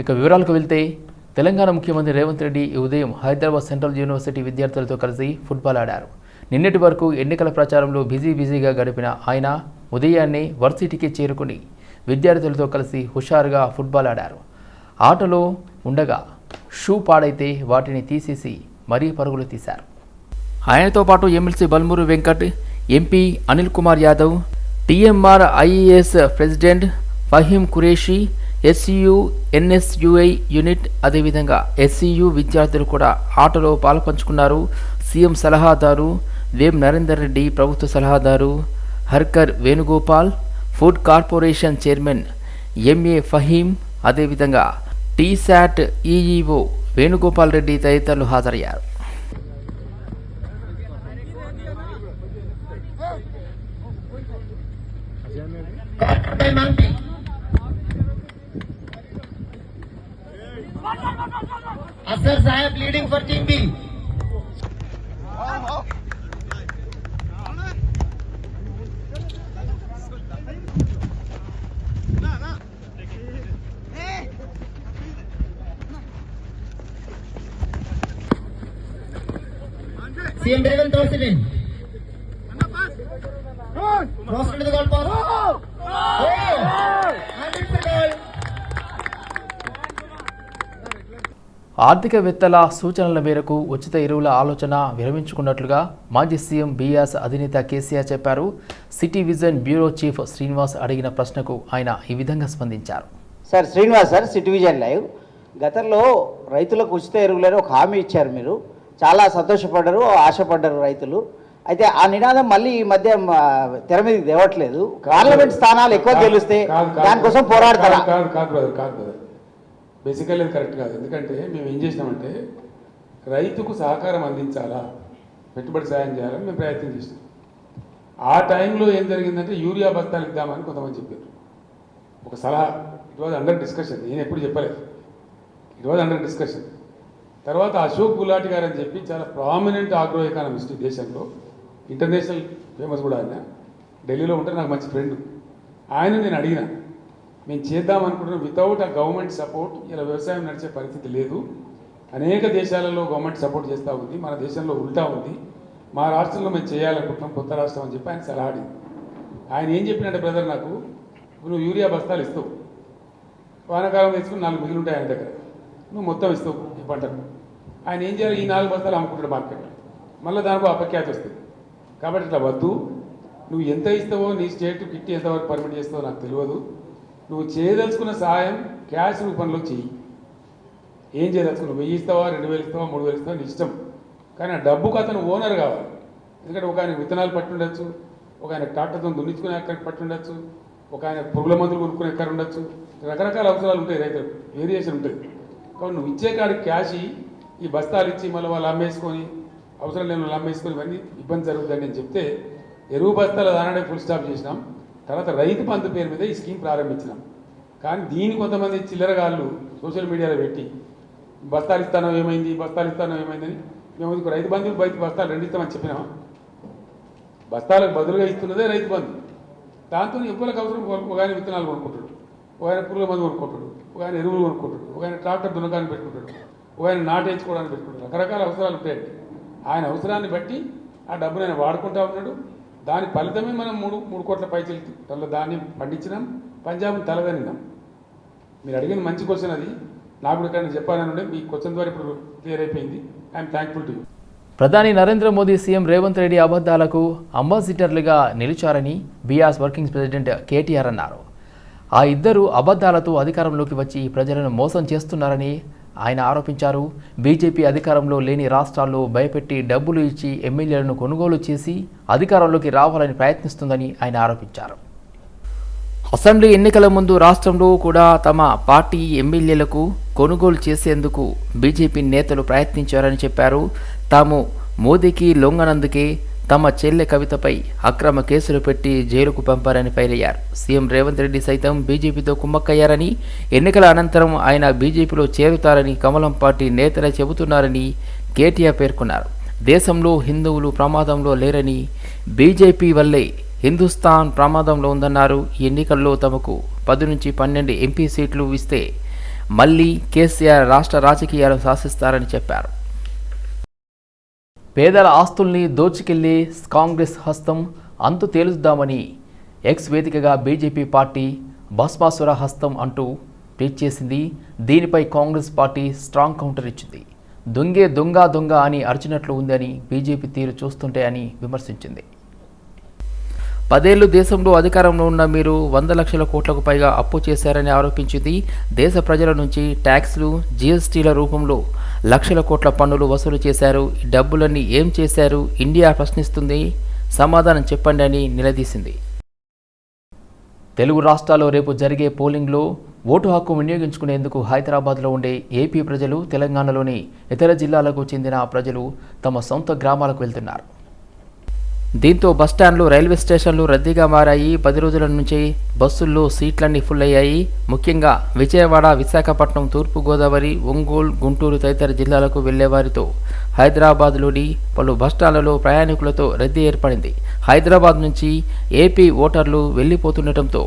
ఇక వివరాలకు వెళ్తే తెలంగాణ ముఖ్యమంత్రి రేవంత్ రెడ్డి ఈ ఉదయం హైదరాబాద్ సెంట్రల్ యూనివర్సిటీ విద్యార్థులతో కలిసి ఫుట్బాల్ ఆడారు. నిన్నటి వరకు ఎన్నికల ప్రచారంలో బిజీ బిజీగా గడిపిన ఆయన ఉదయాన్నే వర్సిటీకి చేరుకుని విద్యార్థులతో కలిసి హుషారుగా ఫుట్బాల్ ఆడారు. ఆటలో ఉండగా షూ పాడైతే వాటిని తీసేసి మరీ పరుగులు తీశారు. ఆయనతో పాటు MLC Balmuri Venkat MP Anil Kumar Yadav TMR IAS president Faheem Qureshi SCU NSUI unit అదేవిధంగా ఎస్సీయు విద్యార్థులు కూడా ఆటలో పాల్పంచుకున్నారు. సీఎం సలహాదారు వేం నరేందర్ రెడ్డి ప్రభుత్వ సలహాదారు Harkar Venugopal food corporation chairman MA Faheem అదేవిధంగా T SAT EEO Venugopal Reddy తదితరులు హాజరయ్యారు. by Asar Saheb leading for team B CM Revanth वासिलिन cross into the goal path. Oh! ఆర్థికవేత్తల సూచనల మేరకు ఉచిత ఎరువుల ఆలోచన విరమించుకున్నట్లుగా మాజీ సీఎం బీఆర్ఎస్ అధినేత కేసీఆర్ చెప్పారు. City vision bureau chief Srinivas అడిగిన ప్రశ్నకు ఆయన ఈ విధంగా స్పందించారు. Sir Srinivas sir city vision live. గతంలో రైతులకు ఉచిత ఎరువులని ఒక హామీ ఇచ్చారు మీరు. చాలా సంతోషపడ్డారు ఆశపడ్డారు రైతులు. అయితే ఆ నినాదం మళ్ళీ ఈ మధ్య తెర మీదకి తేవట్లేదు. పార్లమెంట్ స్థానాలు ఎక్కువ గెలిస్తే కాదు. దానికోసం పోరాడతారా? బేసికల్ కాదు అది కరెక్ట్ కాదు. ఎందుకంటే మేము ఏం చేసినామంటే రైతుకు సహకారం అందించాలా? పెట్టుబడి సాయం చేయాలని మేము ప్రయత్నం చేసినాం. ఆ టైంలో ఏం జరిగిందంటే యూరియా బస్తాలు ఇద్దామని కొంతమంది చెప్పారు. ఒక సలహా. ఇట్ వాజ్ అండర్ డిస్కషన్ నేను ఎప్పుడు చెప్పలేదు. ఇట్ వాజ్ అండర్ డిస్కషన్ తర్వాత అశోక్ గులాటి గారు అని చెప్పి చాలా ప్రామినెంట్ ఆగ్రో ఎకానమిస్ట్ ఈ దేశంలో ఇంటర్నేషనల్ ఫేమస్ కూడా ఆయన. ఢిల్లీలో ఉంటే నాకు మంచి ఫ్రెండ్ ఆయన నేను అడిగిన. మేము చేద్దాం అనుకుంటున్నాం. వితౌట్ ఆ గవర్నమెంట్ సపోర్ట్ ఇలా వ్యవసాయం నడిచే పరిస్థితి లేదు. అనేక దేశాలలో గవర్నమెంట్ సపోర్ట్ చేస్తూ ఉంది. మన దేశంలో ఉల్టా ఉంది. మా రాష్ట్రంలో మేము చేయాలనుకుంటున్నాం. కొత్త రాష్ట్రం అని చెప్పి ఆయన సలహా ఆయన ఏం చెప్పినంటే బ్రదర్ నాకు నువ్వు యూరియా బస్తాలు ఇస్తావు. వానాకాలం తెచ్చుకుని నాలుగు మిగిలి ఉంటాయి ఆయన దగ్గర. నువ్వు మొత్తం ఇస్తావు ఈ పంటకు. ఆయన ఏం చేయాలి? ఈ నాలుగు బస్తాలు అమ్ముకుంటాడు మార్కెట్ మళ్ళీ దానికి అపఖ్యాతి వస్తుంది. కాబట్టి ఇట్లా వద్దు. నువ్వు ఎంత ఇస్తావో నీ స్టేట్ కిట్టి ఎంతవరకు పర్మిట్ చేస్తావో నాకు తెలియదు. నువ్వు చేయదలుచుకున్న సహాయం క్యాష్ రూపంలో చెయ్యి. ఏం చేయదలుచుకున్నావు? వెయ్యి ఇస్తావా రెండు వేలు ఇస్తావా మూడు వేలు ఇస్తావా? నీ ఇష్టం. కానీ ఆ డబ్బుకు అతను ఓనర్ కావాలి. ఎందుకంటే ఒక ఆయన విత్తనాలు పట్టుండొచ్చు ఒక ఆయన ట్రాక్టర్తో దున్నించుకునే అక్కడికి పట్టుండొచ్చు ఒక ఆయన పురుగుల మందులు కొనుక్కునే ఎక్కడ ఉండొచ్చు. రకరకాల అవసరాలు ఉంటాయి రైతులకు వేరియేషన్ ఉంటుంది. కాబట్టి నువ్వు ఇచ్చే కాడికి క్యాష్ ఇయ్యి, ఈ బస్తాలు ఇచ్చి మళ్ళీ వాళ్ళు అమ్మేసుకొని అవసరం లేని వాళ్ళు అమ్మేసుకొని ఇవన్నీ ఇబ్బంది జరుగుతుందని నేను చెప్తే ఎరువు బస్తాల దానడే ఫుల్ స్టాప్ చేసినాం. తర్వాత రైతు బంధు పేరు మీద ఈ స్కీమ్ ప్రారంభించినాం. కానీ దీని కొంతమంది చిల్లరగాళ్ళు సోషల్ మీడియాలో పెట్టి బస్తాలు ఇస్తానో ఏమైంది బస్తాలు ఇస్తానో ఏమైందని మేము ఇంకో రైతు బంధు బయట బస్తాలు రెండు ఇస్తామని చెప్పినాం బస్తాలకు బదులుగా ఇస్తున్నదే రైతు బంధు. దాంతో ఎక్కువలకు అవసరం? ఒక ఆయన విత్తనాలు కొనుక్కుంటాడు ఒక ఆయన పురుగుల మందు కొనుక్కుంటాడు ఒక ఆయన ఎరువులు కొనుక్కుంటాడు ఒక ఆయన ట్రాక్టర్ దున్నకాన్ని పెట్టుకుంటాడు ఒక ఆయన నాటేయించుకోవడానికి పెట్టుకుంటాడు. రకరకాల అవసరాలు ఉంటాయండి. ఆయన అవసరాన్ని బట్టి ఆ డబ్బును ఆయన వాడుకుంటా ఉన్నాడు. దాని ఫలితమే మనం మూడు మూడు కోట్ల పైచలు టన్నుల ధాన్యం పండించినాం పంజాబ్ని తలదనినాం మీరు అడిగిన మంచి క్వశ్చన్ అది. నాకు కూడా ఇక్కడ చెప్పాలని మీ క్వశ్చన్ ద్వారా ఇప్పుడు క్లియర్ అయిపోయింది. ఐఎమ్ థ్యాంక్ఫుల్ టు యూ ప్రధాని నరేంద్ర మోదీ సీఎం రేవంత్ రెడ్డి అబద్ధాలకు అంబాసిడర్లుగా నిలిచారని బీఆర్ఎస్ వర్కింగ్ ప్రెసిడెంట్ కేటీఆర్ అన్నారు. ఆ ఇద్దరు అబద్ధాలతో అధికారంలోకి వచ్చి ప్రజలను మోసం చేస్తున్నారని ఆయన ఆరోపించారు. బీజేపీ అధికారంలో లేని రాష్ట్రాల్లో భయపెట్టి డబ్బులు ఇచ్చి ఎమ్మెల్యేలను కొనుగోలు చేసి అధికారంలోకి రావాలని ప్రయత్నిస్తుందని ఆయన ఆరోపించారు. అసెంబ్లీ ఎన్నికల ముందు రాష్ట్రంలో కూడా తమ పార్టీ ఎమ్మెల్యేలకు కొనుగోలు చేసేందుకు బీజేపీ నేతలు ప్రయత్నించారని చెప్పారు. తాము మోదీకి లొంగనందుకే తమ చెల్లె కవితపై అక్రమ కేసులు పెట్టి జైలుకు పంపారని ఫైర్ అయ్యారు సీఎం రేవంత్ రెడ్డి సైతం బీజేపీతో కుమ్మక్కయ్యారని ఎన్నికల అనంతరం ఆయన బీజేపీలో చేరుతారని కమలం పార్టీ నేతలే చెబుతున్నారని కేటీఆర్ పేర్కొన్నారు. దేశంలో హిందువులు ప్రమాదంలో లేరని బీజేపీ వల్లే హిందుస్థాన్ ప్రమాదంలో ఉందన్నారు. ఈ ఎన్నికల్లో తమకు పది నుంచి పన్నెండు ఎంపీ సీట్లు ఇస్తే మళ్ళీ కేసీఆర్ రాష్ట్ర రాజకీయాలు శాసిస్తారని చెప్పారు. పేదల ఆస్తుల్ని దోచుకెళ్ళి కాంగ్రెస్ హస్తం అంతు తేలుద్దామని ఎక్స్ వేదికగా బీజేపీ పార్టీ భస్మాసుర హస్తం అంటూ ట్వీట్ చేసింది. దీనిపై కాంగ్రెస్ పార్టీ స్ట్రాంగ్ కౌంటర్ ఇచ్చింది. దొంగే దొంగ దొంగ అని అరిచినట్లు ఉందని బీజేపీ తీరు చూస్తుంటే అని విమర్శించింది. పదేళ్ళు దేశంలో అధికారంలో ఉన్న మీరు వంద లక్షల కోట్లకు పైగా అప్పు చేశారని ఆరోపించింది. దేశ ప్రజల నుంచి ట్యాక్స్లు జీఎస్టీల రూపంలో లక్షల కోట్ల పన్నులు వసూలు చేశారు. ఈ డబ్బులన్నీ ఏం చేశారు? ఇండియా ప్రశ్నిస్తుంది. సమాధానం చెప్పండి అని నిలదీసింది. తెలుగు రాష్ట్రాల్లో రేపు జరిగే పోలింగ్లో ఓటు హక్కు వినియోగించుకునేందుకు హైదరాబాద్లో ఉండే ఏపీ ప్రజలు తెలంగాణలోని ఇతర జిల్లాలకు చెందిన ప్రజలు తమ సొంత గ్రామాలకు వెళ్తున్నారు. దీంతో బస్టాండ్లు రైల్వే స్టేషన్లు రద్దీగా మారాయి. పది రోజుల నుంచి బస్సుల్లో సీట్లన్నీ ఫుల్ అయ్యాయి. ముఖ్యంగా విజయవాడ విశాఖపట్నం తూర్పుగోదావరి ఒంగోలు గుంటూరు తదితర జిల్లాలకు వెళ్ళేవారితో హైదరాబాద్లోని పలు బస్టాండ్లలో ప్రయాణికులతో రద్దీ ఏర్పడింది. హైదరాబాద్ నుంచి ఏపీ ఓటర్లు వెళ్ళిపోతుండటంతో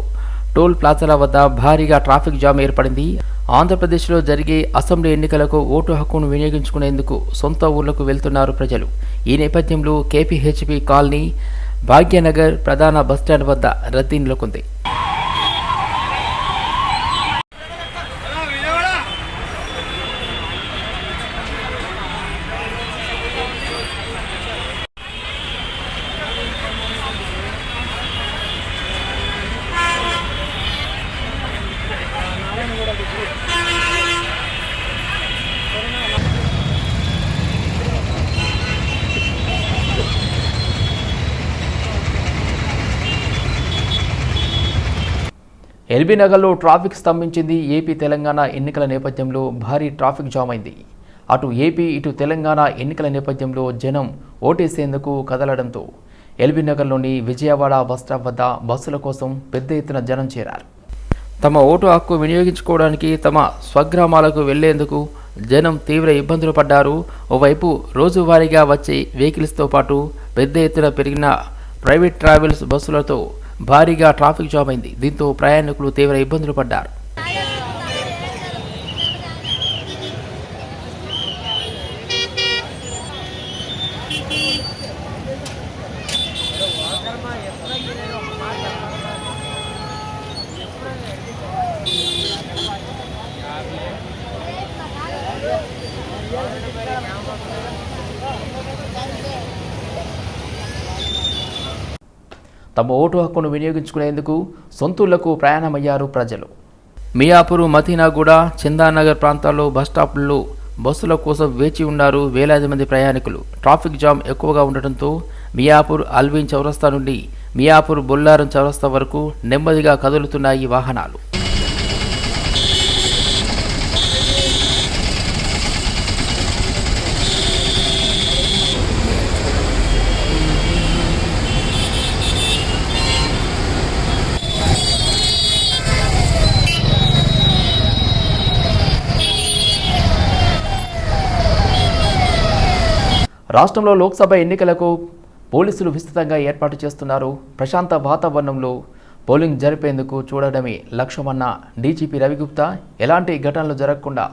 టోల్ ప్లాజాల వద్ద భారీగా ట్రాఫిక్ జామ్ ఏర్పడింది. ఆంధ్రప్రదేశ్లో జరిగే అసెంబ్లీ ఎన్నికలకు ఓటు హక్కును వినియోగించుకునేందుకు సొంత ఊర్లకు వెళ్తున్నారు ప్రజలు. ఈ నేపథ్యంలో కేపీహెచ్పి కాలనీ భాగ్యనగర్ ప్రధాన బస్టాండ్ వద్ద రద్దీ నెలకొంది. ఎల్బీ నగర్లో ట్రాఫిక్ స్తంభించింది. ఏపీ తెలంగాణ ఎన్నికల నేపథ్యంలో భారీ ట్రాఫిక్ జామ్ అయింది. అటు ఏపీ ఇటు తెలంగాణ ఎన్నికల నేపథ్యంలో జనం ఓటేసేందుకు కదలడంతో ఎల్బీ నగర్లోని విజయవాడ బస్టాప్ వద్ద బస్సుల కోసం పెద్ద ఎత్తున జనం చేరారు. తమ ఓటు హక్కు వినియోగించుకోవడానికి తమ స్వగ్రామాలకు వెళ్ళేందుకు జనం తీవ్ర ఇబ్బందులు పడ్డారు. ఓవైపు రోజువారీగా వచ్చే వెహికల్స్తో పాటు పెద్ద ఎత్తున పెరిగిన ప్రైవేట్ ట్రావెల్స్ బస్సులతో భారీగా ట్రాఫిక్ జామ్ అయింది. దీంతో ప్రయాణికులు తీవ్ర ఇబ్బందులు పడ్డారు. తమ ఓటు హక్కును వినియోగించుకునేందుకు సొంతూళ్ళకు ప్రయాణమయ్యారు ప్రజలు. మియాపూర్ మదీనాగూడ చందానగర్ ప్రాంతాల్లో బస్టాప్లలో బస్సుల కోసం వేచి ఉన్నారు వేలాది మంది ప్రయాణికులు. ట్రాఫిక్ జామ్ ఎక్కువగా ఉండటంతో మియాపూర్ అల్విన్ చౌరస్తా నుండి మియాపూర్ బొల్లారం చౌరస్తా వరకు నెమ్మదిగా కదులుతున్నాయి వాహనాలు. రాష్ట్రంలో లోక్సభ ఎన్నికలకు పోలీసులు విస్తృతంగా ఏర్పాటు చేస్తున్నారు. ప్రశాంత వాతావరణంలో పోలింగ్ జరిపేందుకు చూడడమే లక్ష్యమన్న డీజీపీ రవిగుప్తా ఎలాంటి ఘటనలు జరగకుండా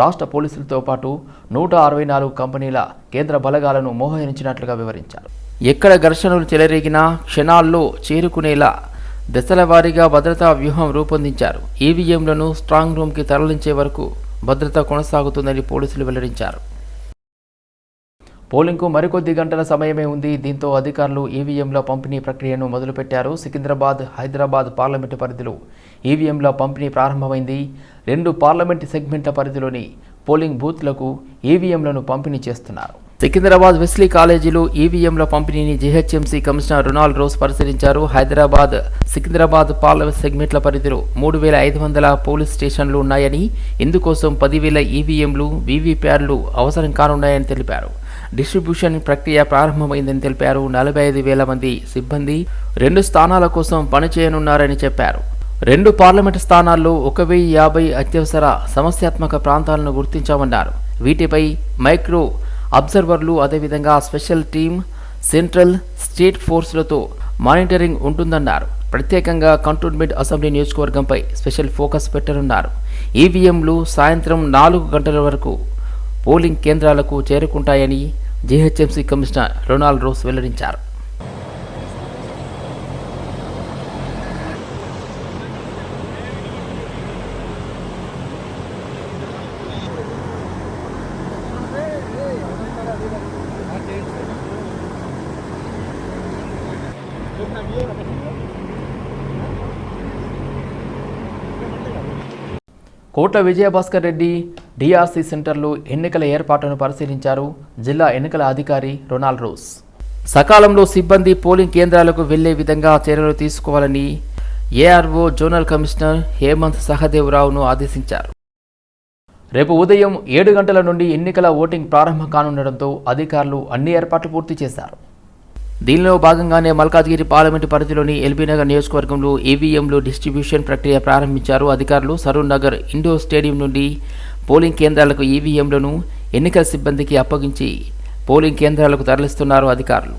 రాష్ట్ర పోలీసులతో పాటు నూట అరవై నాలుగు కంపెనీల కేంద్ర బలగాలను మోహరించినట్లుగా వివరించారు. ఎక్కడ ఘర్షణలు చెలరేగినా క్షణాల్లో చేరుకునేలా దశల వారీగా భద్రతా వ్యూహం రూపొందించారు. ఈవీఎంలను స్ట్రాంగ్ రూమ్కి తరలించే వరకు భద్రత కొనసాగుతుందని పోలీసులు వెల్లడించారు. పోలింగ్కు మరికొద్ది గంటల సమయమే ఉంది. దీంతో అధికారులు ఈవీఎంల పంపిణీ ప్రక్రియను మొదలుపెట్టారు. సికింద్రాబాద్ హైదరాబాద్ పార్లమెంటు పరిధిలో ఈవీఎంల పంపిణీ ప్రారంభమైంది. రెండు పార్లమెంటు సెగ్మెంట్ల పరిధిలోని పోలింగ్ బూత్లకు ఈవీఎంలను పంపిణీ చేస్తున్నారు. సికింద్రాబాద్ వెస్లీ కాలేజీలో ఈవీఎంల పంపిణీని జీహెచ్ఎంసీ కమిషనర్ రొనాల్డ్ రోజ్ పరిశీలించారు. హైదరాబాద్ సికింద్రాబాద్ పార్లమెంట్ సెగ్మెంట్ల పరిధిలో మూడు వేల ఐదు వందల పోలీస్ స్టేషన్లు ఉన్నాయని ఇందుకోసం పదివేల ఈవీఎంలు వీవీప్యాడ్లు అవసరం కానున్నాయని తెలిపారు. డిస్ట్రిబ్యూషన్ ప్రక్రియ ప్రారంభమైందని తెలిపారు. నలభై ఐదు వేల మంది సిబ్బంది రెండు స్థానాల కోసం పనిచేయనున్నారని చెప్పారు. రెండు పార్లమెంటు స్థానాల్లో ఒక వెయ్యి యాభై అత్యవసర సమస్యాత్మక ప్రాంతాలను గుర్తించామన్నారు. వీటిపై మైక్రో అబ్జర్వర్లు అదేవిధంగా స్పెషల్ టీమ్ సెంట్రల్ స్టేట్ ఫోర్సులతో మానిటరింగ్ ఉంటుందన్నారు. ప్రత్యేకంగా కంటోన్మెంట్ అసెంబ్లీ నియోజకవర్గంపై స్పెషల్ ఫోకస్ పెట్టనున్నారు. ఈవీఎంలు సాయంత్రం నాలుగు గంటల వరకు పోలింగ్ కేంద్రాలకు చేరుకుంటాయని జీహెచ్ఎంసీ కమిషనర్ రొనాల్డ్ రోస్ వెల్లడించారు. కోట్ల విజయభాస్కర్ రెడ్డి డిఆర్సీ సెంటర్లో ఎన్నికల ఏర్పాట్లను పరిశీలించారు. జిల్లా ఎన్నికల అధికారి రొనాల్డ్ రోస్. సకాలంలో సిబ్బంది పోలింగ్ కేంద్రాలకు వెళ్ళే విధంగా చర్యలు తీసుకోవాలని ఏఆర్ఓ జోనల్ కమిషనర్ హేమంత్ సహదేవరావును ఆదేశించారు. రేపు ఉదయం ఏడు గంటల నుండి ఎన్నికల ఓటింగ్ ప్రారంభం కానుండడంతో అధికారులు అన్ని ఏర్పాట్లు పూర్తి చేశారు. దీనిలో భాగంగానే మల్కాజ్గిరి పార్లమెంటు పరిధిలోని ఎల్బీనగర్ నియోజకవర్గంలో ఈవీఎంలు డిస్ట్రిబ్యూషన్ ప్రక్రియ ప్రారంభించారు. అధికారులు సరూర్ నగర్ ఇండోర్ స్టేడియం నుండి పోలింగ్ కేంద్రాలకు ఈవీఎంలను ఎన్నికల సిబ్బందికి అప్పగించి పోలింగ్ కేంద్రాలకు తరలిస్తున్నారు అధికారులు.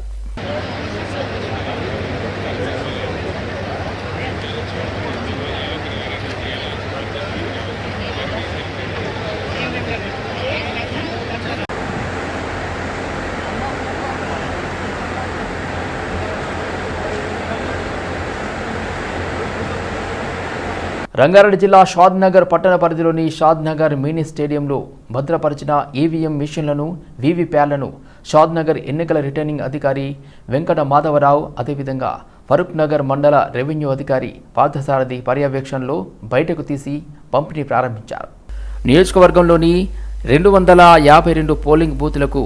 రంగారెడ్డి జిల్లా షాద్ నగర్ పట్టణ పరిధిలోని షాద్ నగర్ మినీ స్టేడియంలో భద్రపరిచిన ఈవీఎం మిషన్లను వీవీప్యాలను షాద్ నగర్ ఎన్నికల రిటర్నింగ్ అధికారి వెంకట మాధవరావు అదేవిధంగా ఫరూక్ నగర్ మండల రెవెన్యూ అధికారి పార్థసారథి పర్యవేక్షణలో బయటకు తీసి పంపిణీ ప్రారంభించారు. నియోజకవర్గంలోని రెండు వందల యాభై రెండు పోలింగ్ బూతులకు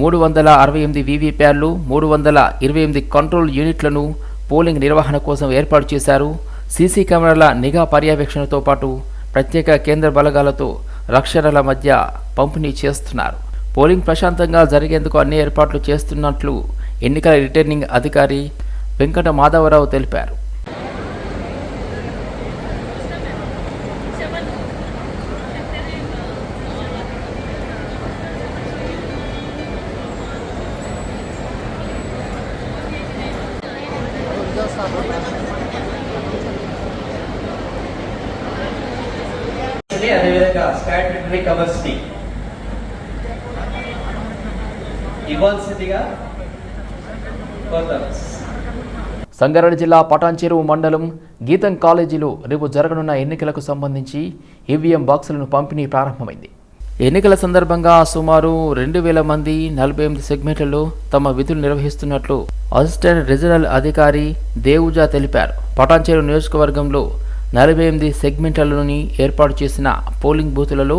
మూడు వందల అరవై ఎనిమిది వీవీప్యాలు మూడు వందల ఇరవై ఎనిమిది కంట్రోల్ యూనిట్లను పోలింగ్ నిర్వహణ కోసం ఏర్పాటు చేశారు. సీసీ కెమెరాల నిఘా పర్యవేక్షణతో పాటు ప్రత్యేక కేంద్ర బలగాలతో రక్షణల మధ్య పంపిణీ చేస్తున్నారు. పోలింగ్ ప్రశాంతంగా జరిగేందుకు అన్ని ఏర్పాట్లు చేస్తున్నట్లు ఎన్నికల రిటర్నింగ్ అధికారి వెంకట మాధవరావు తెలిపారు. అదేవిధంగా స్టాట్యుటరీ కవర్స్ని ఇవ్వాల్సిందిగా కోరుతాను సంగారెడ్డి జిల్లా పటాన్చెరువు మండలం గీతం కాలేజీలో రేపు జరగనున్న ఎన్నికలకు సంబంధించి ఈవీఎం బాక్సులను పంపిణీ ప్రారంభమైంది. ఎన్నికల సందర్భంగా సుమారు రెండు వేల మంది నలభై ఎనిమిది సెగ్మెంట్లలో తమ విధులు నిర్వహిస్తున్నట్లు అసిస్టెంట్ రీజనల్ అధికారి దేవుజా తెలిపారు. పటాన్చెరు నియోజకవర్గంలో నలభై ఎనిమిది సెగ్మెంట్లలోని ఏర్పాటు చేసిన పోలింగ్ బూతులలో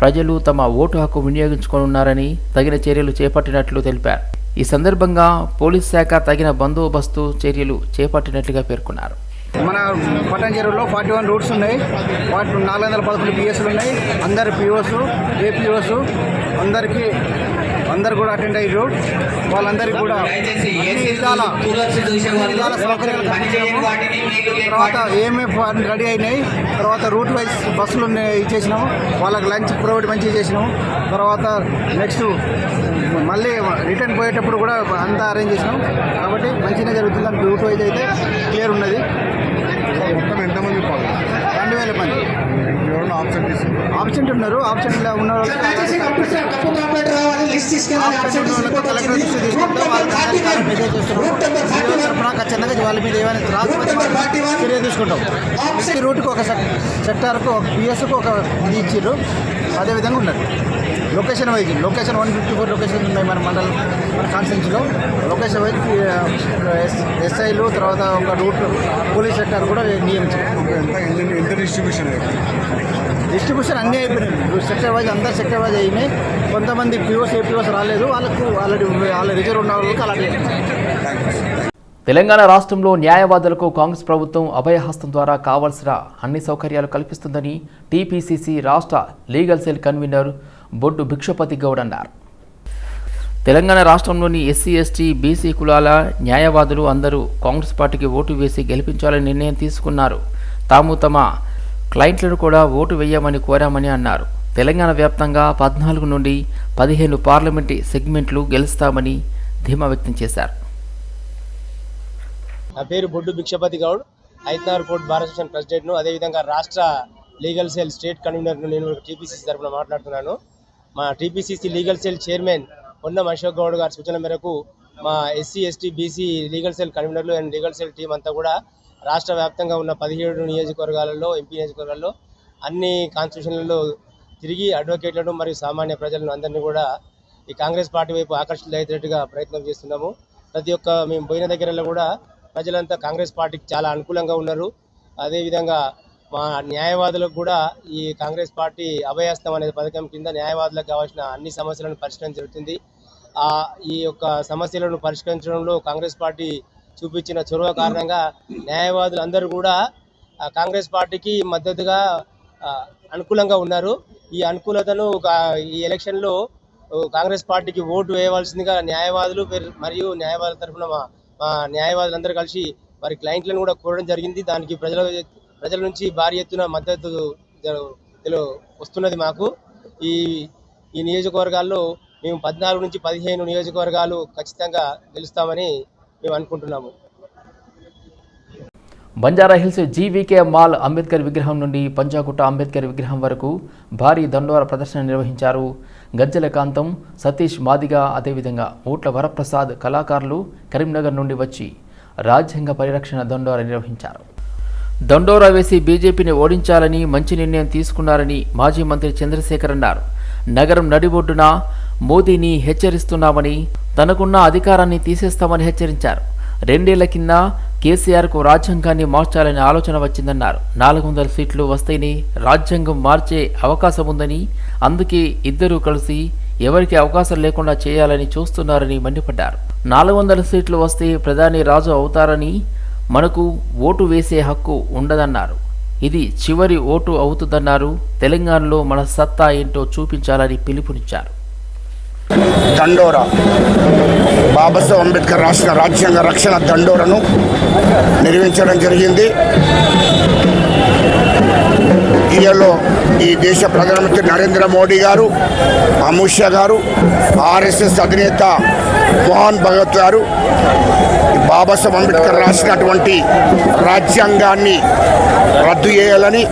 ప్రజలు తమ ఓటు హక్కు వినియోగించుకోనున్నారని తగిన చర్యలు చేపట్టినట్లు తెలిపారు. ఈ సందర్భంగా పోలీస్ శాఖ తగిన బందోబస్తు చర్యలు చేపట్టినట్లుగా పేర్కొన్నారు. మన పట్టణ చెరువులో ఫార్టీ వన్ రూట్స్ ఉన్నాయి. నాలుగు వందల పదకొండు పిఎస్లు ఉన్నాయి. అందరు పిఓస్ ఏపీఓస్ అందరికీ అందరు కూడా అటెండ్ అయ్యారు. వాళ్ళందరికీ కూడా అన్ని విధాల సౌకర్యాలు తర్వాత ఏఎంఎఫ్ అన్ని రెడీ అయినాయి తర్వాత రూట్ వైజ్ బస్సులు ఉన్నాయి ఇచ్చేసినాము వాళ్ళకి లంచ్ ప్రొవైడ్ మంచిగా చేసినాము. తర్వాత నెక్స్ట్ మళ్ళీ రిటర్న్ పోయేటప్పుడు కూడా అంతా అరేంజ్ చేసినాం కాబట్టి మంచిగా జరుగుతుంది. రూట్ వైజ్ అయితే క్లియర్ ఉన్నది. మొత్తం ఎంతమంది రెండు వేల మంది. ఆప్షన్ తీసుకుంటారు. ఆబ్సెంట్ ఉన్నారు ఆబ్సెంట్ ఉన్న ఖచ్చితంగా వాళ్ళ మీద ఏమైనా చర్య తీసుకుంటాం. ప్రతి రూట్కి ఒక సెక్- సెక్టార్కు ఒక పిఎస్కు ఒక ఇది ఇచ్చిర్రు. అదేవిధంగా ఉన్నది. Location wise location one fifty four location ఉన్నాయి మన మండలం మన కాన్స్టిట్యూన్సీలో. లొకేషన్ వైజ్ ఎస్ ఎస్ఐలు తర్వాత ఒక రూట్ పోలీస్ సెక్టార్ కూడా నియమించారు ఎంత డిస్ట్రిబ్యూషన్ డిస్ట్రిబ్యూషన్ అన్నీ అయిపోయినాయి. సెక్టర్ వైజ్ అందరు సెక్టర్ వైజ్ అయినాయి. కొంతమంది పిఓస్ ఏపీఓస్ రాలేదు. వాళ్ళకు ఆల్రెడీ వాళ్ళ రిజర్వ్ ఉన్న వాళ్ళకి అలాంటి తెలంగాణ రాష్ట్రంలో న్యాయవాదులకు కాంగ్రెస్ ప్రభుత్వం అభయహస్తం ద్వారా కావాల్సిన అన్ని సౌకర్యాలు కల్పిస్తుందని టీపీసీసీ రాష్ట్ర legal cell convener Boddu Bhikshapathi Goud అన్నారు. తెలంగాణ రాష్ట్రంలోని ఎస్సీ ఎస్టీ బీసీ కులాల న్యాయవాదులు అందరూ కాంగ్రెస్ పార్టీకి ఓటు వేసి గెలిపించాలని నిర్ణయం తీసుకున్నారు. తాము తమ క్లయింట్లను కూడా ఓటు వేయమని కోరామని అన్నారు. తెలంగాణ వ్యాప్తంగా పద్నాలుగు నుండి పదిహేను పార్లమెంటు సెగ్మెంట్లు గెలుస్తామని ధీమా వ్యక్తం చేశారు. నా పేరు Boddu Bhikshapathi Goud. Hyderabad court bar association ప్రెసిడెంట్ను అదేవిధంగా రాష్ట్ర లీగల్ సెల్ స్టేట్ కన్వీనర్ నేను టీపీసీసీ తరఫున మాట్లాడుతున్నాను. మా TPCC legal cell chairman Ponnam Ashok Goud గారి సూచన మేరకు మా SC ST BC legal cell కన్వీనర్లు అండ్ లీగల్ సెల్ టీం అంతా కూడా రాష్ట్ర వ్యాప్తంగా ఉన్న పదిహేడు నియోజకవర్గాలలో ఎంపీ నియోజకవర్గాల్లో అన్ని కాన్స్టిట్యూషన్లలో తిరిగి అడ్వకేట్లను మరియు సామాన్య ప్రజలను అందరినీ కూడా ఈ కాంగ్రెస్ పార్టీ వైపు ఆకర్షితులయ్యేటట్టుగా ప్రయత్నం చేస్తున్నాము. ప్రతి ఒక్క మేము పోయిన దగ్గరలో కూడా ప్రజలంతా కాంగ్రెస్ పార్టీకి చాలా అనుకూలంగా ఉన్నారు. అదేవిధంగా మా న్యాయవాదులకు కూడా ఈ కాంగ్రెస్ పార్టీ అభయాస్తం అనే పథకం కింద న్యాయవాదులకు కావాల్సిన అన్ని సమస్యలను పరిష్కరించడం జరుగుతుంది. ఈ యొక్క సమస్యలను పరిష్కరించడంలో కాంగ్రెస్ పార్టీ చూపించిన చొరవ కారణంగా న్యాయవాదులు అందరూ కూడా కాంగ్రెస్ పార్టీకి మద్దతుగా అనుకూలంగా ఉన్నారు. ఈ అనుకూలతను ఈ ఎలక్షన్లో కాంగ్రెస్ పార్టీకి ఓటు వేయవలసిందిగా న్యాయవాదులు మరియు న్యాయవాదుల తరఫున మా న్యాయవాదులు న్యాయవాదులందరూ కలిసి వారి క్లయింట్లను కూడా కోరడం జరిగింది. దానికి ప్రజల ప్రజల నుంచి భారీ ఎత్తున మద్దతు వస్తున్నది మాకు. ఈ ఈ నియోజకవర్గాల్లో మేము పద్నాలుగు నుంచి పదిహేను నియోజకవర్గాలు ఖచ్చితంగా గెలుస్తామని మేము అనుకుంటున్నాము. బంజారాహిల్స్ జీవీకే మాల్ అంబేద్కర్ విగ్రహం నుండి పంజాగుట్ట అంబేద్కర్ విగ్రహం వరకు భారీ దండోర ప్రదర్శన నిర్వహించారు. గజ్జల కాంతం సతీష్ మాదిగా అదేవిధంగా ఊట్ల వరప్రసాద్ కళాకారులు కరీంనగర్ నుండి వచ్చి రాజ్యాంగ పరిరక్షణ దండోర నిర్వహించారు. దండోరా వేసి బీజేపీని ఓడించాలని మంచి నిర్ణయం తీసుకున్నారని మాజీ మంత్రి చంద్రశేఖర్ అన్నారు. నగరం నడిబొడ్డున మోదీని హెచ్చరిస్తున్నామని తనకున్న అధికారాన్ని తీసేస్తామని హెచ్చరించారు. రెండేళ్ళ కింద కేసీఆర్కు రాజ్యాంగాన్ని మార్చాలనే ఆలోచన వచ్చిందన్నారు. నాలుగు వందల సీట్లు వస్తేనే రాజ్యాంగం మార్చే అవకాశం ఉందని అందుకే ఇద్దరూ కలిసి ఎవరికి అవకాశం లేకుండా చేయాలని చూస్తున్నారని మండిపడ్డారు. నాలుగు వందల సీట్లు వస్తే ప్రధాని రాజు అవుతారని మనకు ఓటు వేసే హక్కు ఉండదన్నారు. ఇది చివరి ఓటు అవుతుందన్నారు. తెలంగాణలో మన సత్తా ఏంటో చూపించాలని పిలుపునిచ్చారు. దండోరా. బాబాసాహెబ్ అంబేద్కర్ రాసిన రాజ్యాంగ రక్షణ దండోరను నిర్వహించడం జరిగింది. ఈయలో ఈ దేశ ప్రధానమంత్రి నరేంద్ర మోడీ గారు అమిత్ షా గారు ఆర్ఎస్ఎస్ అధినేత మోహన్ భగవత్ గారు బాబాసాహెబ్ అంబేద్కర్ రాసినటువంటి రాజ్యాంగాన్ని రద్దు చేయాలని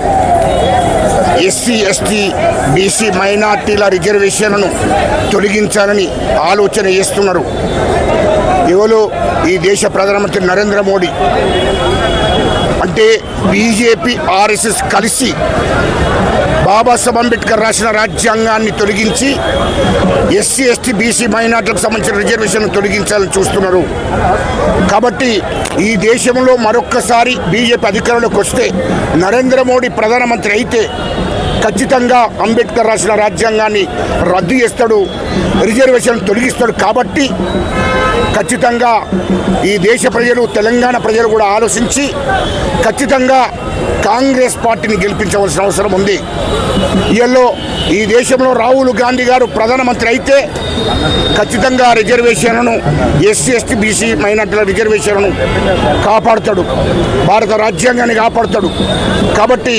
ఎస్సీ ఎస్టీ బీసీ మైనార్టీల రిజర్వేషన్లను తొలగించాలని ఆలోచన చేస్తున్నారు. ఎవరు ఈ దేశ ప్రధానమంత్రి నరేంద్ర మోడీ? అంటే బీజేపీ ఆర్ఎస్ఎస్ కలిసి బాబాసాహెబ్ అంబేద్కర్ రాసిన రాజ్యాంగాన్ని తొలగించి ఎస్సీ ఎస్టీ బీసీ మైనార్టీలకు సంబంధించిన రిజర్వేషన్ తొలగించాలని చూస్తున్నారు. కాబట్టి ఈ దేశంలో మరొక్కసారి బీజేపీ అధికారంలోకి వస్తే నరేంద్ర మోడీ ప్రధానమంత్రి అయితే ఖచ్చితంగా అంబేద్కర్ రాసిన రాజ్యాంగాన్ని రద్దు చేస్తాడు రిజర్వేషన్ తొలగిస్తాడు కాబట్టి ఖచ్చితంగా ఈ దేశ ప్రజలు తెలంగాణ ప్రజలు కూడా ఆలోచించి ఖచ్చితంగా కాంగ్రెస్ పార్టీని గెలిపించవలసిన అవసరం ఉంది. ఇయల్లో ఈ దేశంలో రాహుల్ గాంధీ గారు ప్రధానమంత్రి అయితే ఖచ్చితంగా రిజర్వేషన్లను ఎస్సీ ఎస్టీ బీసీ మైనార్టీల రిజర్వేషన్లను కాపాడుతాడు. భారత రాజ్యాంగాన్ని కాపాడుతాడు. కాబట్టి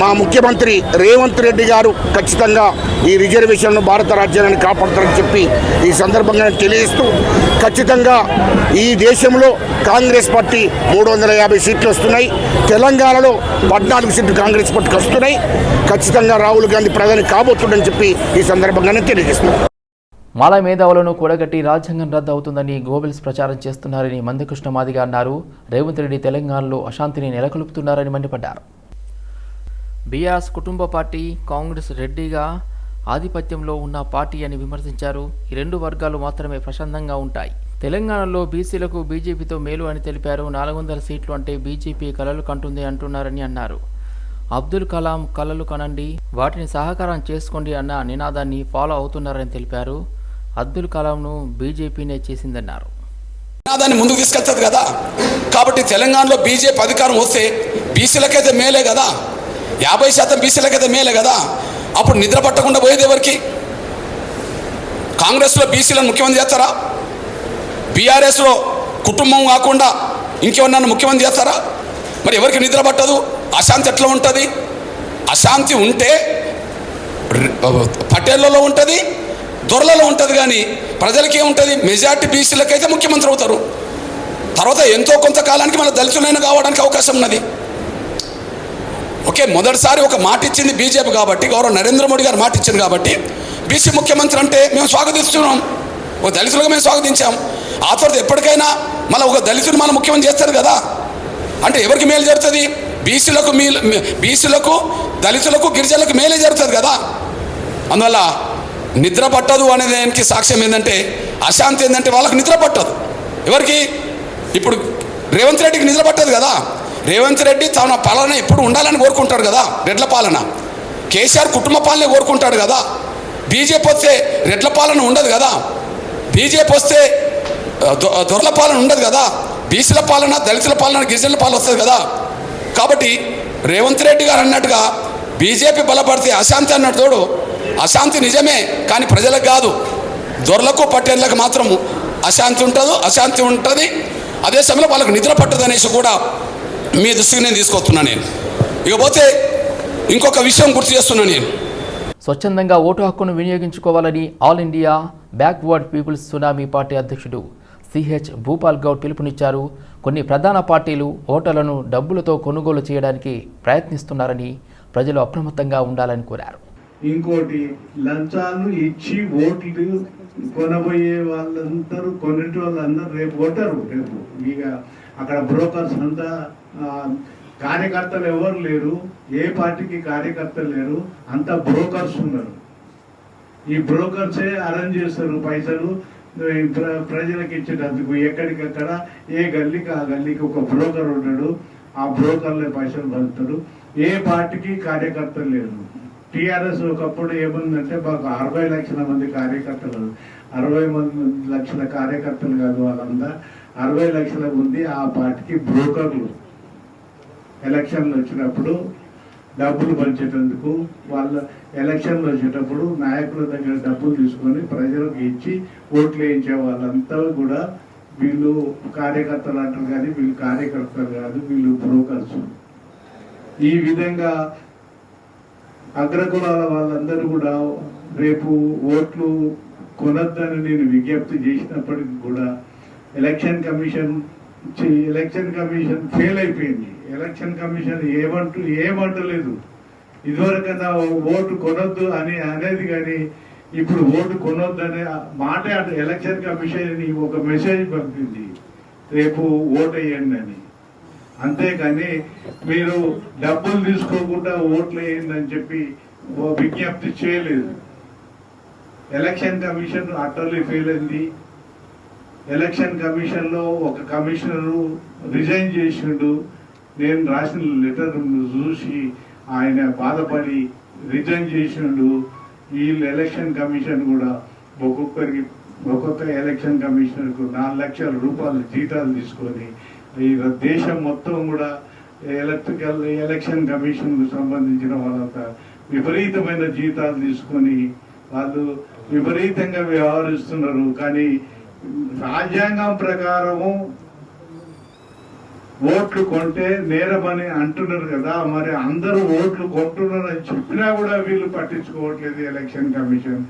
మా ముఖ్యమంత్రి రేవంత్ రెడ్డి గారు ఖచ్చితంగా ఈ రిజర్వేషన్ను భారత రాజ్యాంగాన్ని కాపాడతారని చెప్పి ఈ సందర్భంగా తెలియజేస్తూ ఖచ్చితంగా ఈ దేశంలో కాంగ్రెస్ పార్టీ మూడు వందల యాభై సీట్లు వస్తున్నాయి. తెలంగాణలో పద్నాలుగు సీట్లు కాంగ్రెస్ పార్టీకి వస్తున్నాయి. ఖచ్చితంగా రాహుల్ గాంధీ ప్రధాని కాబోతుండని చెప్పి ఈ సందర్భంగానే నేను మాల మేధావులను కూడగట్టి రాజ్యాంగం రద్దు అవుతుందని గోబెల్స్ ప్రచారం చేస్తున్నారని మందకృష్ణ మాదిగా అన్నారు. రేవంత్ రెడ్డి తెలంగాణలో అశాంతిని నెలకొల్పుతున్నారని మండిపడ్డారు. బీఆర్ఎస్ కుటుంబ పార్టీ కాంగ్రెస్ రెడ్డిగా ఆధిపత్యంలో ఉన్న పార్టీ అని విమర్శించారు. ఈ రెండు వర్గాలు మాత్రమే ప్రశాంతంగా ఉంటాయి. తెలంగాణలో బీసీలకు బీజేపీతో మేలు అని తెలిపారు. నాలుగు వందల సీట్లు అంటే బీజేపీ కలలు కంటుంది అంటున్నారని అన్నారు. అబ్దుల్ కలాం కలలు కనండి వాటిని సహకారం చేసుకోండి అన్న నినాదాన్ని ఫాలో అవుతున్నారని తెలిపారు. అబ్దుల్ కలాంను బీజేపీనే చేసిందన్నారు. నినాదాన్ని ముందుకు తీసుకెళ్తుంది కదా. కాబట్టి తెలంగాణలో బీజేపీ అధికారం వస్తే బీసీలకైతే మేలే కదా. యాభై శాతం బీసీలకైతే మేలే కదా? అప్పుడు నిద్ర పట్టకుండా పోయేది ఎవరికి? కాంగ్రెస్లో బీసీలను ముఖ్యమంత్రి చేస్తారా? బీఆర్ఎస్లో కుటుంబం కాకుండా ఇంకెవరన్నా ముఖ్యమంత్రి చేస్తారా? మరి ఎవరికి నిద్ర పట్టదు? అశాంతి ఎట్లా ఉంటుంది? అశాంతి ఉంటే పటేళ్ళలో ఉంటుంది దొరలలో ఉంటుంది కానీ ప్రజలకి ఏముంటుంది? మెజార్టీ బీసీలకైతే ముఖ్యమంత్రి అవుతారు. తర్వాత ఎంతో కొంత కాలానికి మన దళితులైన కావడానికి అవకాశం ఉన్నది. ఓకే మొదటిసారి ఒక మాట ఇచ్చింది బీజేపీ కాబట్టి గౌరవ నరేంద్ర మోడీ గారు మాట ఇచ్చింది కాబట్టి బీసీ ముఖ్యమంత్రి అంటే మేము స్వాగతిస్తున్నాం. ఒక దళితులుగా మేము స్వాగతించాం. ఆ తర్వాత ఎప్పటికైనా మళ్ళీ ఒక దళితుడు మన ముఖ్యమంత్రి చేస్తారు కదా. అంటే ఎవరికి మేలు జరుగుతుంది? బీసీలకు మీ బీసీలకు దళితులకు గిరిజనులకు మేలే జరుగుతుంది కదా. అందువల్ల నిద్ర పట్టదు అనే దానికి సాక్ష్యం ఏంటంటే అశాంతి ఏంటంటే వాళ్ళకి నిద్ర పట్టదు. ఎవరికి? ఇప్పుడు రేవంత్ రెడ్డికి నిద్ర పట్టదు కదా. రేవంత్ రెడ్డి తన పాలన ఎప్పుడు ఉండాలని కోరుకుంటాడు కదా రెడ్ల పాలన. కేసీఆర్ కుటుంబ పాలన కోరుకుంటాడు కదా బీజేపీ వస్తే రెడ్ల పాలన ఉండదు కదా బీజేపీ వస్తే దొ- దొరల పాలన ఉండదు కదా బీసీల పాలన దళితుల పాలన గిరిజనుల పాలన వస్తుంది కదా. కాబట్టి రేవంత్ రెడ్డి గారు అన్నట్టుగా బీజేపీ బలపడితే అశాంతి అన్నట్టు తోడు అశాంతి నిజమే కానీ ప్రజలకు కాదు. దొరలకు పట్టేళ్ళకు మాత్రం అశాంతి ఉంటుంది అశాంతి ఉంటుంది. అదే సమయంలో వాళ్ళకు నిద్ర పట్టదు అనేసి కూడా మీ దృష్టికి నేను తీసుకొస్తున్నాను నేను. ఇకపోతే ఇంకొక విషయం గుర్తు చేస్తున్నాను నేను. స్వచ్ఛందంగా ఓటు హక్కును వినియోగించుకోవాలని all India backward peoples tsunami party అధ్యక్షుడు సిహెచ్ భూపాల్ గౌడ్ పిలుపునిచ్చారు. కొన్ని ప్రధాన పార్టీలు ఓటర్లను డబ్బులతో కొనుగోలు చేయడానికి ప్రయత్నిస్తున్నారని ప్రజలు అప్రమత్తంగా ఉండాలని కోరారు. ఇంకోటి లంచాలు ఇచ్చి ఓట్లు కొనబోయే వాళ్ళందరూ కొనేటి వాళ్ళందరూ రేపు ఓటరు రేపు. ఇక అక్కడ బ్రోకర్స్ అంతా కార్యకర్తలు ఎవరు లేరు ఏ పార్టీకి కార్యకర్తలు లేరు అంతా బ్రోకర్స్ ఉన్నారు. ఈ బ్రోకర్సే అరేంజ్ చేస్తారు పైసలు ప్ర- ప్రజలకు ఇచ్చేటందుకు ఎక్కడికక్కడ ఏ గల్లీకి ఆ గల్లీకి ఒక బ్రోకర్ ఉన్నాడు ఆ బ్రోకర్లే పైసలు పలుతాడు ఏ పార్టీకి కార్యకర్తలు లేరు. టిఆర్ఎస్ ఒకప్పుడు ఏముందంటే మాకు అరవై లక్షల మంది కార్యకర్తలు అరవై మంది లక్షల కార్యకర్తలు కాదు వాళ్ళంతా. అరవై లక్షల మంది ఆ పార్టీకి బ్రోకర్లు. ఎలక్షన్లు వచ్చినప్పుడు డబ్బులు పంచేటందుకు వాళ్ళ ఎలక్షన్లు వచ్చేటప్పుడు నాయకుల దగ్గర డబ్బులు తీసుకొని ప్రజలకు ఇచ్చి ఓట్లు వేయించే వాళ్ళంతా కూడా వీళ్ళు కార్యకర్తలు అంటారు కానీ వీళ్ళు కార్యకర్తలు కాదు వీళ్ళు బ్రోకర్స్. ఈ విధంగా అగ్రకులాల వాళ్ళందరూ కూడా రేపు ఓట్లు కొనొద్దని నేను విజ్ఞప్తి చేసినప్పటికీ కూడా election commission election commission fail అయిపోయింది. ఎలక్షన్ కమిషన్ ఏమంటూ ఏమంటలేదు ఇదివరకన్నా ఓటు కొనొద్దు అని అనేది కానీ ఇప్పుడు ఓటు కొనొద్దు అనే మాట ఎలక్షన్ కమిషన్ ఒక మెసేజ్ పంపింది. రేపు ఓటు వేయండి అని. అంతేకాని మీరు డబ్బులు తీసుకోకుండా ఓట్లు వేయండి అని చెప్పి ఓ విజ్ఞప్తి చేయలేదు. ఎలక్షన్ కమిషన్ అటర్లీ ఫెయిల్ అయింది. ఎలక్షన్ కమిషన్లో ఒక కమిషనరు రిజైన్ చేసిండు. నేను రాసిన లెటర్ చూసి ఆయన బాధపడి రిజైన్ చేసిండు. వీళ్ళు ఎలక్షన్ కమిషన్ కూడా ఒక్కొక్కరికి ఒక్కొక్క ఎలక్షన్ కమిషనర్కు నాలుగు లక్షల రూపాయలు జీతాలు తీసుకొని ఈ దేశం మొత్తం కూడా ఎలక్ట్రికల్ ఎలక్షన్ కమిషన్కు సంబంధించిన వాళ్ళంతా విపరీతమైన జీతాలు తీసుకొని వాళ్ళు విపరీతంగా వ్యవహరిస్తున్నారు. కానీ రాజ్యాంగం ప్రకారము ఓట్లు కొంటే నేరమని అంటున్నారు కదా మరి అందరూ ఓట్లు కొంటున్నారని చెప్పినా కూడా వీళ్ళు పట్టించుకోవట్లేదు ఎలక్షన్ కమిషన్.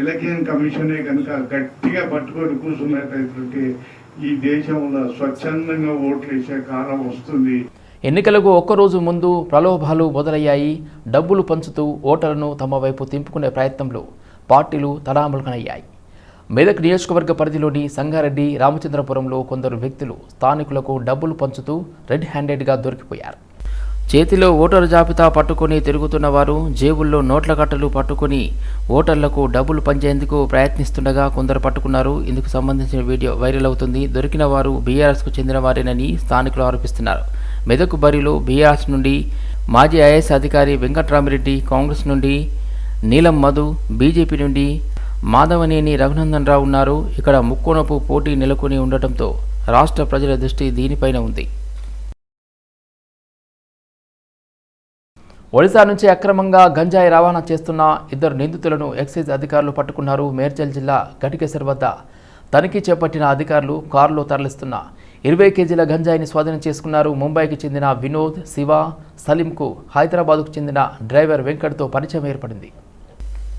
ఎలక్షన్ కమిషనే కనుక గట్టిగా పట్టుకొని కూర్చున్నట్టయితే ఈ దేశంలో స్వచ్ఛందంగా ఓట్లు వేసే కాలం వస్తుంది. ఎన్నికలకు ఒక్కరోజు ముందు ప్రలోభాలు మొదలయ్యాయి. డబ్బులు పంచుతూ ఓటర్లను తమ వైపు తింపుకునే ప్రయత్నంలో పార్టీలు తడాములకనయ్యాయి. మెదక్ నియోజకవర్గ పరిధిలోని సంగారెడ్డి రామచంద్రపురంలో కొందరు వ్యక్తులు స్థానికులకు డబ్బులు పంచుతూ రెడ్ హ్యాండెడ్గా దొరికిపోయారు. చేతిలో ఓటరు జాబితా పట్టుకొని తిరుగుతున్న వారు జేబుల్లో నోట్ల కట్టలు పట్టుకొని ఓటర్లకు డబ్బులు పంచేందుకు ప్రయత్నిస్తుండగా కొందరు పట్టుకున్నారు. ఇందుకు సంబంధించిన వీడియో వైరల్ అవుతుంది. దొరికిన వారు బీఆర్ఎస్కు చెందిన వారేనని స్థానికులు ఆరోపిస్తున్నారు. మెదక్ బరిలో బీఆర్ఎస్ నుండి మాజీ ఐఏఎస్ అధికారి వెంకట్రామిరెడ్డి కాంగ్రెస్ నుండి నీలం మధు బీజేపీ నుండి మాధవనేని రఘునందన్ రావు ఉన్నారు. ఇక్కడ ముక్కోనపు పోటీ నెలకొని ఉండటంతో రాష్ట్ర ప్రజల దృష్టి దీనిపైన ఉంది. ఒడిశా నుంచి అక్రమంగా గంజాయి రవాణా చేస్తున్న ఇద్దరు నిందితులను ఎక్సైజ్ అధికారులు పట్టుకున్నారు. మేడ్చల్ జిల్లా గటికేసర్ వద్ద తనిఖీ చేపట్టిన అధికారులు కారులో తరలిస్తున్న ఇరవై కేజీల గంజాయిని స్వాధీనం చేసుకున్నారు. ముంబైకి చెందిన వినోద్ శివ సలీంకు హైదరాబాద్కు చెందిన డ్రైవర్ వెంకట్తో పరిచయం ఏర్పడింది.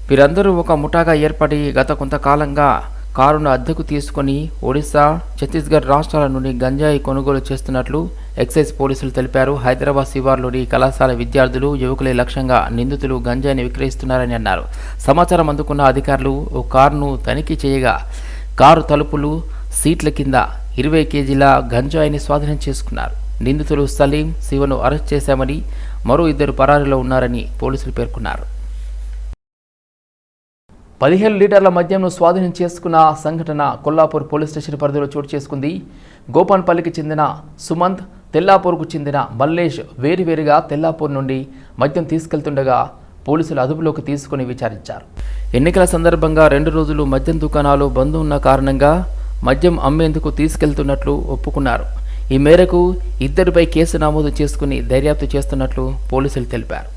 వీరందరూ ఒక ముఠాగా ఏర్పడి గత కొంతకాలంగా కారును అద్దెకు తీసుకొని ఒడిశా ఛత్తీస్గఢ్ రాష్ట్రాల నుండి గంజాయి కొనుగోలు చేస్తున్నట్లు ఎక్సైజ్ పోలీసులు తెలిపారు. హైదరాబాద్ శివార్లోని కళాశాల విద్యార్థులు యువకులే లక్ష్యంగా నిందితులు గంజాయిని విక్రయిస్తున్నారని అన్నారు. సమాచారం అందుకున్న అధికారులు ఓ కారును తనిఖీ చేయగా కారు తలుపులు సీట్ల కింద ఇరవై కేజీల గంజాయిని స్వాధీనం చేసుకున్నారు. నిందితులు సలీం శివను అరెస్ట్ చేశామని మరో ఇద్దరు పరారీలో ఉన్నారని పోలీసులు పేర్కొన్నారు. పదిహేను లీటర్ల మద్యంను స్వాధీనం చేసుకున్న సంఘటన కొల్లాపూర్ పోలీస్ స్టేషన్ పరిధిలో చోటు చేసుకుంది. గోపాన్పల్లికి చెందిన సుమంత్ తెల్లాపూర్కు చెందిన మల్లేష్ వేరువేరుగా తెల్లాపూర్ నుండి మద్యం తీసుకెళ్తుండగా పోలీసులు అదుపులోకి తీసుకుని విచారించారు. ఎన్నికల సందర్భంగా రెండు రోజులు మద్యం దుకాణాలు బంద్ ఉన్న కారణంగా మద్యం అమ్మేందుకు తీసుకెళ్తున్నట్లు ఒప్పుకున్నారు. ఈ మేరకు ఇద్దరిపై కేసు నమోదు చేసుకుని దర్యాప్తు చేస్తున్నట్లు పోలీసులు తెలిపారు.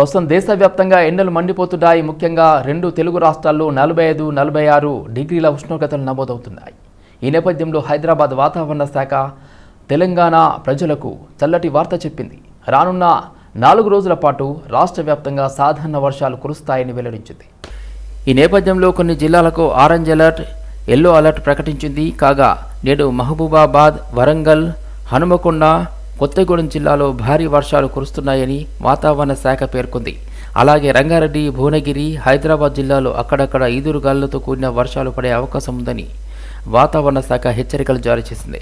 ప్రస్తుతం దేశవ్యాప్తంగా ఎండలు మండిపోతున్నాయి. ముఖ్యంగా రెండు తెలుగు రాష్ట్రాల్లో నలభై ఐదు నలభై ఆరు డిగ్రీల ఉష్ణోగ్రతలు నమోదవుతున్నాయి. ఈ నేపథ్యంలో హైదరాబాద్ వాతావరణ శాఖ తెలంగాణ ప్రజలకు చల్లటి వార్త చెప్పింది. రానున్న నాలుగు రోజుల పాటు రాష్ట్ర వ్యాప్తంగా సాధారణ వర్షాలు కురుస్తాయని వెల్లడించింది. ఈ నేపథ్యంలో కొన్ని జిల్లాలకు ఆరెంజ్ అలర్ట్ ఎల్లో అలర్ట్ ప్రకటించింది. కాగా నేడు మహబూబాబాద్ వరంగల్ హనుమకొండ కొత్తగూడెం జిల్లాలో భారీ వర్షాలు కురుస్తున్నాయని వాతావరణ శాఖ పేర్కొంది. అలాగే రంగారెడ్డి భువనగిరి హైదరాబాద్ జిల్లాలో అక్కడక్కడ ఈదురుగాలులతో కూడిన వర్షాలు పడే అవకాశం ఉందని వాతావరణ శాఖ హెచ్చరికలు జారీ చేసింది.